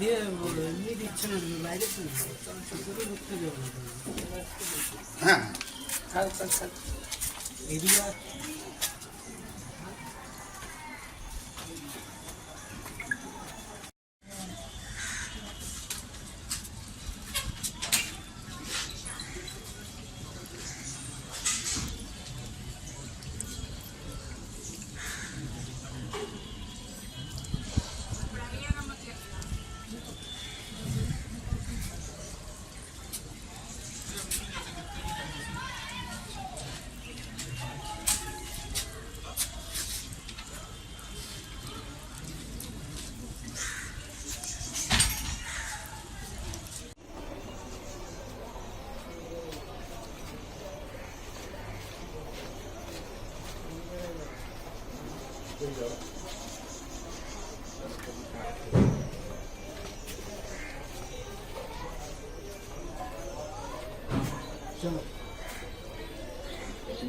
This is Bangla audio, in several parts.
দিয়ে এমনি দিচ্ছে না বাইরে হ্যাঁ। এরিয়া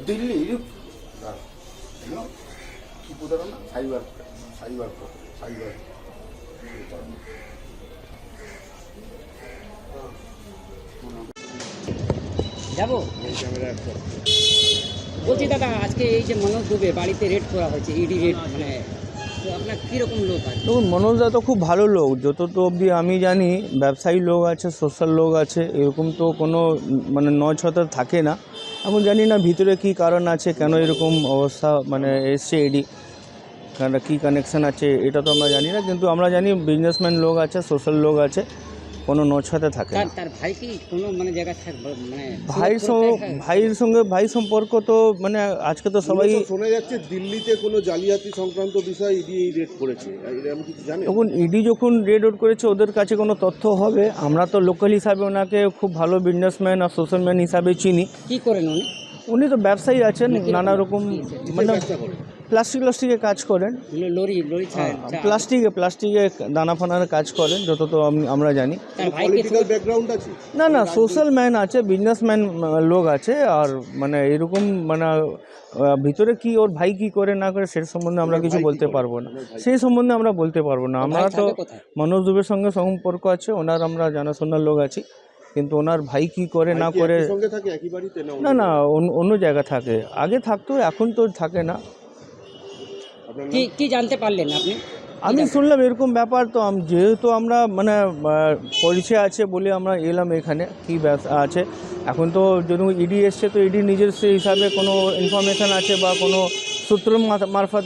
দিল্লির কি প্রতারণ না? Cyber cyber cyber. যাব? বলছি, দাদা, আজকে এই যে মনোজ দুবে বাড়িতে রেড করা হয়েছে ইডি রেড মানে আপনার কীরকম লোক আছে? দেখুন তো খুব ভালো লোক যত তো অবধি আমি জানি, ব্যবসায়ী লোক আছে সোশ্যাল লোক আছে, এরকম তো কোনো মানে নয় ছতা থাকে না। এখন জানি না ভিতরে কি কারণ আছে, কেন এরকম অবস্থা মানে এসছে এডি কারণ কী কানেকশন আছে, এটা তো আমরা জানি না, কিন্তু আমরা জানি বিজনেসম্যান লোক আছে সোশ্যাল লোক আছে। কোনো নছতে থাকে না। তার ভাই কি কোনো মানে জায়গা থাকবে মানে ভাইয়ের সঙ্গে ভাইয়ের সঙ্গে ভাই সম্পর্ক তো মানে আজকে তো সবাই শোনা যাচ্ছে দিল্লিতে কোনো জালিয়াতি সংক্রান্ত বিষয় ইডি রেড করেছে। আমি কিছু জানি যখন ইডি যখন রেড আউট করেছে ওদের কাছে কোনো তথ্য হবে। আমরা তো লোকাল হিসাবে ওনাকে খুব ভালো বিজনেসম্যান আর সোশ্যাল ম্যান হিসাবে চিনি। কি করেন উনি? উনি তো ব্যবসায়ী আছেন নানা রকম মানে প্লাস্টিক প্লাস্টিকে কাজ করেন। লরি লরি প্লাস্টিকে প্লাস্টিকে দানা ফানার কাজ করেন যত তো আমরা জানি। আছে? না না সোশ্যাল ম্যান আছে বিজনেসম্যান লোক আছে আর মানে এরকম মানে ভিতরে কি ওর ভাই কি করে না করে সে সম্বন্ধে আমরা কিছু বলতে পারব না। সেই সম্বন্ধে আমরা বলতে পারব না। আমরা তো? মনোজ দুবের সঙ্গে সম্পর্ক আছে ওনার আমরা জানাশোনার লোক আছি কিন্তু ওনার ভাই কি করে না করে না না অন্য- জায়গা থাকে। আগে থাকতো এখন তো থাকে না। কি কি জানতে পারলেন আপনি? আমি শুনলাম এরকম ব্যাপার তো যেহেতু আমরা মানে পরিচয় আছে বলে আমরা এলাম এখানে কি ব্যবসা আছে। এখন তো যদি ইডি এসছে তো ইডি নিজের সে হিসাবে কোনো ইনফরমেশান আছে বা কোনো সূত্র মারফত